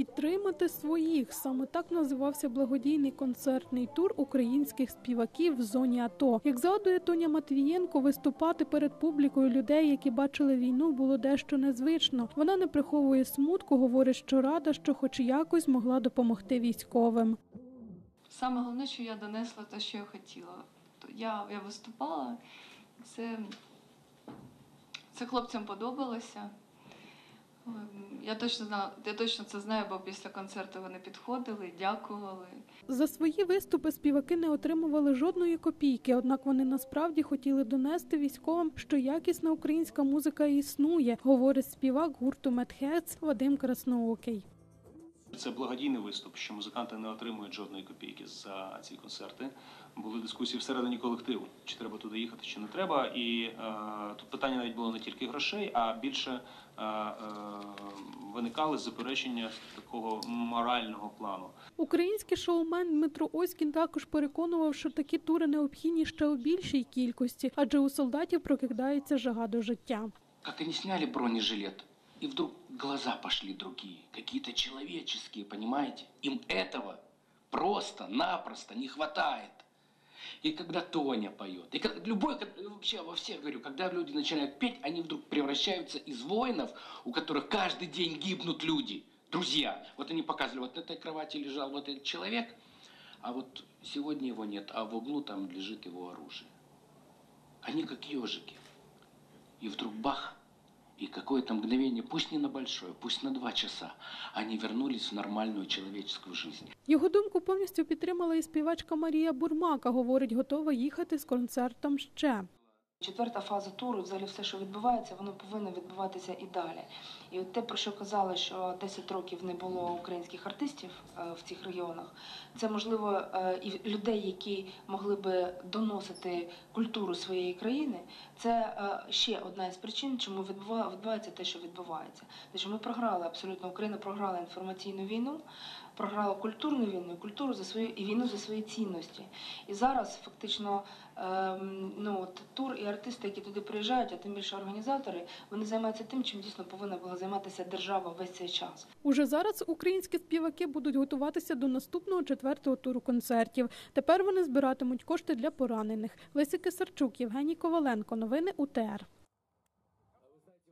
Підтримати своїх саме так називався благодійний концертний тур українських співаків в зоні АТО. Як згадує Тоня Матвієнко, виступати перед публікою людей, які бачили війну, було дещо незвично. Вона не приховує смутку, говорить, що рада, що хоч якось могла допомогти військовим. Саме головне, що я донесла те, що я хотіла. Я, я виступала, це, це хлопцям подобалося. Я точно знала, я точно це знаю, бо після концерту вони підходили, дякували. За свої виступи співаки не отримували жодної копійки, однак вони насправді хотіли донести військовим, що якісна українська музика існує, говорить співак гурту Медхец Вадим Красноокий. Це благодійний виступ, що музиканти не отримують жодної копійки за ці концерти. Були дискусії всередині колективу, чи треба туди їхати, чи не треба. І е, тут питання навіть було не тільки грошей, а більше е, е, виникали заперечення такого морального плану. Український шоумен Дмитро Оськін також переконував, що такі тури необхідні ще у більшій кількості, адже у солдатів прокидається жага до життя. Как они сняли бронежилет, и вдруг глаза пошли другие, какие-то человеческие, понимаете? Им этого просто-напросто не хватает. И когда Тоня поет, и как, любой, вообще во всех говорю, когда люди начинают петь, они вдруг превращаются из воинов, у которых каждый день гибнут люди, друзья. Вот они показывали, вот на этой кровати лежал вот этот человек, а вот сегодня его нет, а в углу там лежит его оружие. Они как ежики. И вдруг бах, и какое-то мгновение, пусть не на большое, пусть на два часа, они вернулись в нормальную человеческую жизнь. Його думку повністю підтримала і співачка Марія Бурмака. Говорить, готова їхати з концертом ще. Четверта фаза туру, взагалі все, що відбувається, воно повинно відбуватися і далі. І от те, про що казали, що 10 років не було українських артистів е, в цих регіонах, це можливо е, і людей, які могли би доносити культуру своєї країни. Це е, ще одна із причин, чому відбувається те, що відбувається. Тому ми програли абсолютно Україна програла інформаційну війну, програла культурну війну, культуру за свою і війну за свої цінності. І зараз фактично ем, ну от тур і артисти, які туди приїжджають, а тим більше організатори, вони займаються тим, чим дійсно повинна була займатися держава весь цей час. Уже зараз українські співаки будуть готуватися до наступного четвертого туру концертів. Тепер вони збиратимуть кошти для поранених. Леся Кисарчук, Євгеній Коваленко. Новини УТР.